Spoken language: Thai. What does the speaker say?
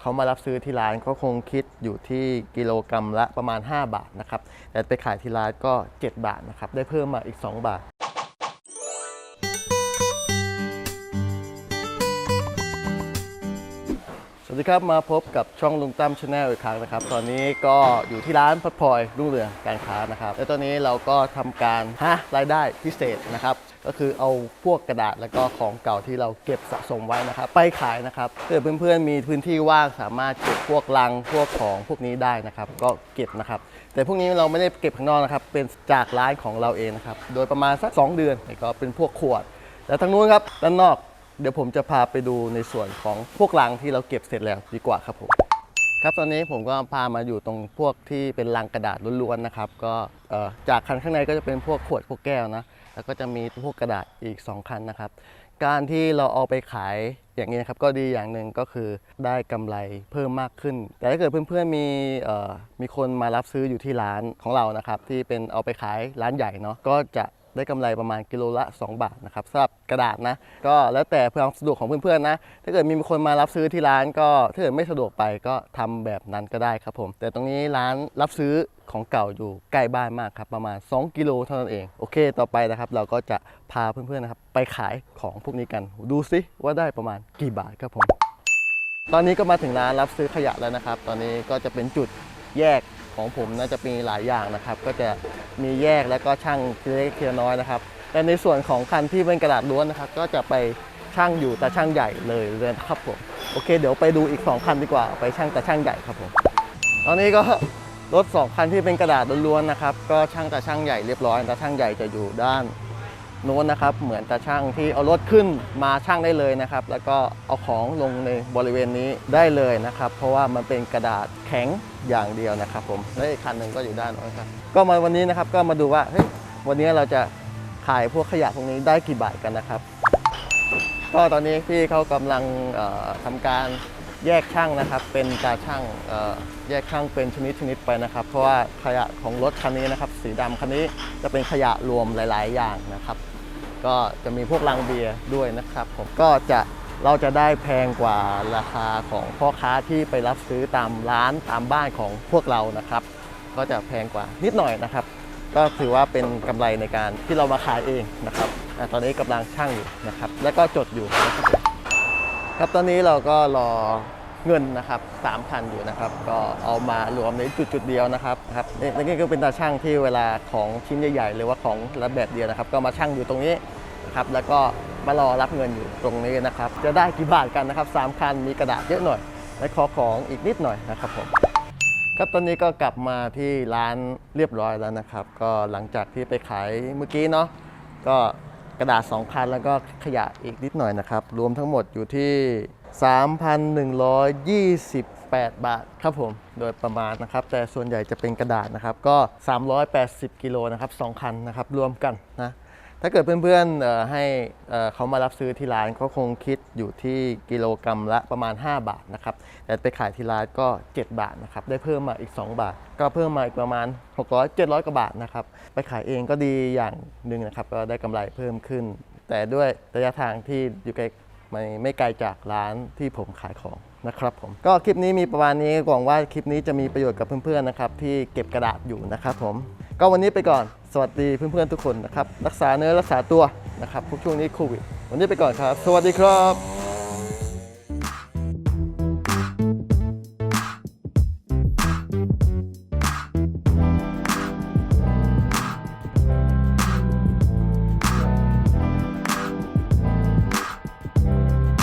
เขามารับซื้อที่ร้านก็คงคิดอยู่ที่กิโลกรรัมละประมาณ 5 บาทนะครับแต่ไปขายที่ร้านก็ 7 บาทนะครับได้เพิ่มมาอีก 2 บาท สวัสดีครับ มาพบกับช่องลุงตั้มชาแนลอีกครั้งนะครับ ตอนนี้ก็อยู่ที่ร้านพัดพลอยรุ่งเรืองการค้านะครับ และตอนนี้เราก็ทำการหารายได้พิเศษนะครับ ก็คือเอาพวกกระดาษแล้วก็ของเก่าที่เราเก็บสะสมไว้นะครับ ไปขายนะครับเพื่อเพื่อนๆมีพื้นที่ว่างสามารถเก็บพวกลังพวกของพวกนี้ได้นะครับ ก็เก็บนะครับ แต่พวกนี้เราไม่ได้เก็บข้างนอกนะครับ เป็นจากร้านของเราเองนะครับ โดยประมาณสัก 2 เดือน ก็เป็นพวกขวด แล้วทางนู้นครับด้านนอก เดี๋ยวผมจะพาไปดูในส่วนของพวกลังที่เราเก็บเสร็จแล้วดีกว่าครับผมครับตอนนี้ผมก็พามาอยู่ตรงพวกที่เป็นลังกระดาษล้วนๆนะครับก็จากคันข้างในก็จะเป็นพวกขวดพวกแก้วนะแล้วก็จะมีพวกกระดาษอีก 2 คันนะครับ การที่เราเอาไปขายอย่างนี้นะครับก็ดีอย่างหนึ่งก็คือได้กำไรเพิ่มมากขึ้น แต่ถ้าเกิดเพื่อนๆมีมีคนมารับซื้ออยู่ที่ร้านของเรานะครับที่เป็นเอาไปขายร้านใหญ่เนาะก็จะ ได้กำไรประมาณกิโลละ 2 บาทนะครับสำหรับกระดาษนะ ก็แล้วแต่ความสะดวกของเพื่อนๆนะ ถ้าเกิดมีคนมารับซื้อที่ร้านก็ถ้าเกิดไม่สะดวกไปก็ทำแบบนั้นก็ได้ครับผม แต่ตรงนี้ร้านรับซื้อของเก่าอยู่ใกล้บ้านมากครับประมาณ 2 กิโลเท่านั้นเอง โอเค ต่อไปนะครับเราก็จะพาเพื่อนๆนะครับไปขายของพวกนี้กัน ดูซิว่าได้ประมาณกี่บาทครับผม ตอนนี้ก็มาถึงร้านรับซื้อขยะแล้วนะครับ ตอนนี้ก็จะเป็นจุดแยกของผมน่าจะมีหลายอย่างนะครับ ก็จะ มีแยกแล้วก็ช่างทีเล็กทีละน้อยนะครับแต่ในส่วนของคันที่เป็นกระดาษล้วนนะครับ ก็จะไปช่างอยู่ตาช่างใหญ่เลยเลยครับผมโอเค เดี๋ยวไปดูอีก 2 คันดีกว่าไปช่างตาช่างใหญ่ครับผมตอนนี้ก็รถ 2 คันที่เป็นกระดาษล้วนๆนะครับ ก็ช่างตาช่างใหญ่เรียบร้อยตาช่างใหญ่จะอยู่ด้าน น้นนะครับ เหมือนตาช่างที่เอารถขึ้นมาช่างได้เลยนะครับ แล้วก็เอาของลงในบริเวณนี้ได้เลยนะครับ เพราะว่ามันเป็นกระดาษแข็งอย่างเดียวนะครับ ผมและอีกคันหนึ่งก็อยู่ด้านโน้นครับ ก็มาวันนี้นะครับก็มาดูว่าเฮ้ยวันนี้เราจะขายพวกขยะพวกนี้ได้กี่บาทกันนะครับ ก็ตอนนี้พี่เขากำลังเอ่อทำการแยกช่างนะครับ เป็นตาช่างแยกช่างเป็นชนิดชนิดไปนะครับ เพราะว่าขยะของรถคันนี้นะครับ สีดำคันนี้จะเป็นขยะรวมหลาย ๆ อย่างนะครับ ก็จะมีพวกลังเบียร์ด้วยนะครับ ผมก็จะเราจะได้แพงกว่าราคาของพ่อค้าที่ไปรับซื้อตามร้านตามบ้านของพวกเรานะครับ ก็จะแพงกว่านิดหน่อยนะครับ ก็ถือว่าเป็นกำไรในการที่เรามาขายเองนะครับอตอนนี้กำลังช่างอยู่นะครับ แล้วก็จดอยู่นะครับครับตอนนี้เราก็รอ เงินนะครับ3,000อยู่นะครับ ก็เอามารวมในจุดจุดๆเดียวนะครับครับนี่นี่ก็เป็นตาช่างที่เวลาของชิ้นใหญ่ๆหรือว่าของระแบบเดียวนะครับ ก็มาช่างอยู่ตรงนี้นะครับ แล้วก็มารอรับเงินอยู่ตรงนี้นะครับ จะได้กี่บาทกันนะครับสามคันมีกระดาษเยอะหน่อย และขอของอีกนิดหน่อยนะครับผมครับตอนนี้ก็กลับมาที่ร้านเรียบร้อยแล้วนะครับ ก็หลังจากที่ไปขายเมื่อกี้เนาะก็กระดาษ2คันแล้วก็ขยะอีกนิดหน่อยนะครับ รวมทั้งหมดอยู่ที่3,128 บาทครับผม โดยประมาณนะครับ แต่ส่วนใหญ่จะเป็นกระดาษนะครับ ก็ 380 กิโลนะครับสองคันนะครับ รวมกันนะ ถ้าเกิดเพื่อนๆให้เขามารับซื้อที่ร้านเขาคงคิดอยู่ที่กิโลกรรัมละประมาณ 5 บาทนะครับ แต่ไปขายที่ร้านก็ 7 บาทนะครับ ได้เพิ่มมาอีก 2 บาท ก็เพิ่มมาอีกประมาณ 600 700 กว่าบาทนะครับ ไปขายเองก็ดีอย่างหนึ่งนะครับ ก็ได้กำไรเพิ่มขึ้น แต่ด้วยระยะทางที่อยู่ไกล ไม่ไม่ไกลจากร้านที่ผมขายของนะครับผมก็คลิปนี้มีประมาณนี้หวังว่าคลิปนี้จะมีประโยชน์กับเพื่อนๆนะครับที่เก็บกระดาษอยู่นะครับผมก็วันนี้ไปก่อนสวัสดีเพื่อนๆทุกคนนะครับรักษาเนื้อรักษาตัวนะครับพวกช่วงนี้โควิดวันนี้ไปก่อนครับ สวัสดีครับ